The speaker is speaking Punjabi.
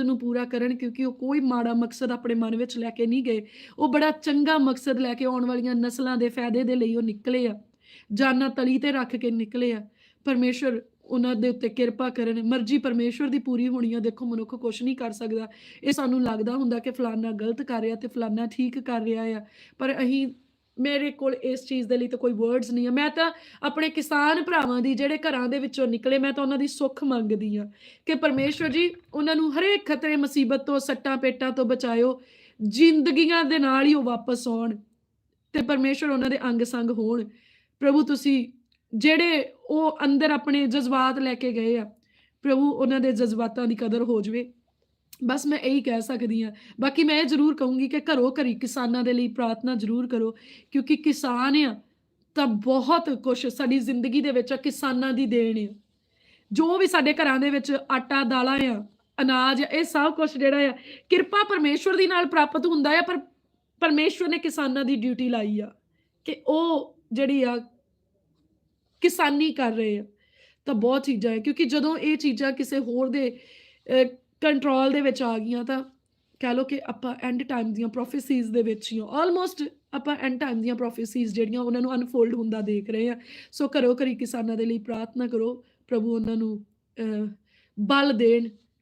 ਨੂੰ ਪੂਰਾ ਕਰਨ ਕਿਉਂਕਿ ਉਹ ਕੋਈ ਮਾੜਾ ਮਕਸਦ ਆਪਣੇ ਮਨ ਵਿੱਚ ਲੈ ਕੇ ਨਹੀਂ ਗਏ। ਉਹ ਬੜਾ ਚੰਗਾ ਮਕਸਦ ਲੈ ਕੇ ਆਉਣ ਵਾਲੀਆਂ ਨਸਲਾਂ ਦੇ ਫਾਇਦੇ ਦੇ ਲਈ ਉਹ ਨਿਕਲੇ ਆ। ਜਾਨਾਂ ਤਲੀ ਤੇ ਰੱਖ ਕੇ ਨਿਕਲੇ ਆ। ਪਰਮੇਸ਼ਰ ਉਹਨਾਂ ਦੇ ਉੱਤੇ ਕਿਰਪਾ ਕਰਨ। ਮਰਜ਼ੀ ਪਰਮੇਸ਼ਰ ਦੀ ਪੂਰੀ ਹੋਣੀ ਆ, ਦੇਖੋ ਮਨੁੱਖ ਕੁਝ ਨਹੀਂ ਕਰ ਸਕਦਾ। ਇਹ ਸਾਨੂੰ ਲੱਗਦਾ ਹੁੰਦਾ ਕਿ ਫਲਾਨਾ ਗਲਤ ਕਰ ਰਿਹਾ ਤੇ ਫਲਾਨਾ ਠੀਕ ਕਰ ਰਿਹਾ ਆ। ਪਰ ਅਸੀਂ ਮੇਰੇ ਕੋਲ ਇਸ ਚੀਜ਼ ਦੇ ਲਈ ਤਾਂ ਕੋਈ ਵਰਡਸ ਨਹੀਂ ਆ। ਮੈਂ ਤਾਂ ਆਪਣੇ ਕਿਸਾਨ ਭਰਾਵਾਂ ਦੀ, ਜਿਹੜੇ ਘਰਾਂ ਦੇ ਵਿੱਚੋਂ ਨਿਕਲੇ, ਮੈਂ ਤਾਂ ਉਹਨਾਂ ਦੀ ਸੁੱਖ ਮੰਗਦੀ ਆ ਕਿ ਪਰਮੇਸ਼ਵਰ ਜੀ, ਉਹਨਾਂ ਨੂੰ ਹਰੇਕ ਖਤਰੇ, ਮੁਸੀਬਤ ਤੋਂ, ਸੱਟਾਂ, ਪੇਟਾਂ ਤੋਂ ਬਚਾਇਓ। ਜ਼ਿੰਦਗੀਆਂ ਦੇ ਨਾਲ ਹੀ ਉਹ ਵਾਪਸ ਆਉਣ ਤੇ ਪਰਮੇਸ਼ਵਰ ਉਹਨਾਂ ਦੇ ਅੰਗ ਸੰਗ ਹੋਣ। ਪ੍ਰਭੂ, ਤੁਸੀਂ ਜਿਹੜੇ ਉਹ ਅੰਦਰ ਆਪਣੇ ਜਜ਼ਬਾਤ ਲੈ ਕੇ ਗਏ ਆ, ਪ੍ਰਭੂ ਉਹਨਾਂ ਦੇ ਜਜ਼ਬਾਤਾਂ ਦੀ ਕਦਰ ਹੋ ਜਵੇ। ਬਸ ਮੈਂ ਇਹੀ ਕਹਿ ਸਕਦੀ ਹਾਂ। ਬਾਕੀ ਮੈਂ ਇਹ ਜ਼ਰੂਰ ਕਹੂੰਗੀ ਕਿ ਘਰੋ ਘਰੀ ਕਿਸਾਨਾਂ ਦੇ ਲਈ ਪ੍ਰਾਰਥਨਾ ਜ਼ਰੂਰ ਕਰੋ, ਕਿਉਂਕਿ ਕਿਸਾਨ ਆ ਤਾਂ ਬਹੁਤ ਕੁਝ ਸਾਡੀ ਜ਼ਿੰਦਗੀ ਦੇ ਵਿੱਚ ਕਿਸਾਨਾਂ ਦੀ ਦੇਣ ਆ। ਜੋ ਵੀ ਸਾਡੇ ਘਰਾਂ ਦੇ ਵਿੱਚ ਆਟਾ, ਦਾਲਾਂ ਆ, ਅਨਾਜ ਇਹ ਸਭ ਕੁਝ ਜਿਹੜਾ ਆ, ਕਿਰਪਾ ਪਰਮੇਸ਼ਵਰ ਦੀ ਨਾਲ ਪ੍ਰਾਪਤ ਹੁੰਦਾ ਆ, ਪਰ ਪਰਮੇਸ਼ਵਰ ਨੇ ਕਿਸਾਨਾਂ ਦੀ ਡਿਊਟੀ ਲਾਈ ਆ ਕਿ ਉਹ ਜਿਹੜੀ ਆ ਕਿਸਾਨੀ ਕਰ ਰਹੇ ਆ। ਤਾਂ ਬਹੁਤ ਚੀਜ਼ਾਂ ਹੈ ਕਿਉਂਕਿ ਜਦੋਂ ਇਹ ਚੀਜ਼ਾਂ ਕਿਸੇ ਹੋਰ ਦੇ ਕੰਟਰੋਲ ਦੇ ਵਿੱਚ ਆ ਗਈਆਂ ਤਾਂ ਕਹਿ ਲਓ ਕਿ ਆਪਾਂ ਐਂਡ ਟਾਈਮ ਦੀਆਂ ਪ੍ਰੋਫੈਸੀਜ਼ ਦੇ ਵਿੱਚ ਹੀ ਆਲਮੋਸਟ ਆਪਾਂ ਐਂਡ ਟਾਈਮ ਦੀਆਂ ਪ੍ਰੋਫੈਸੀਜ਼ ਜਿਹੜੀਆਂ ਉਹਨਾਂ ਨੂੰ ਅਨਫੋਲਡ ਹੁੰਦਾ ਦੇਖ ਰਹੇ ਆ ਸੋ ਘਰੋ ਘਰੀ ਕਿਸਾਨਾਂ ਦੇ ਲਈ ਪ੍ਰਾਰਥਨਾ ਕਰੋ, ਪ੍ਰਭੂ ਉਹਨਾਂ ਨੂੰ ਬਲ ਦੇਣ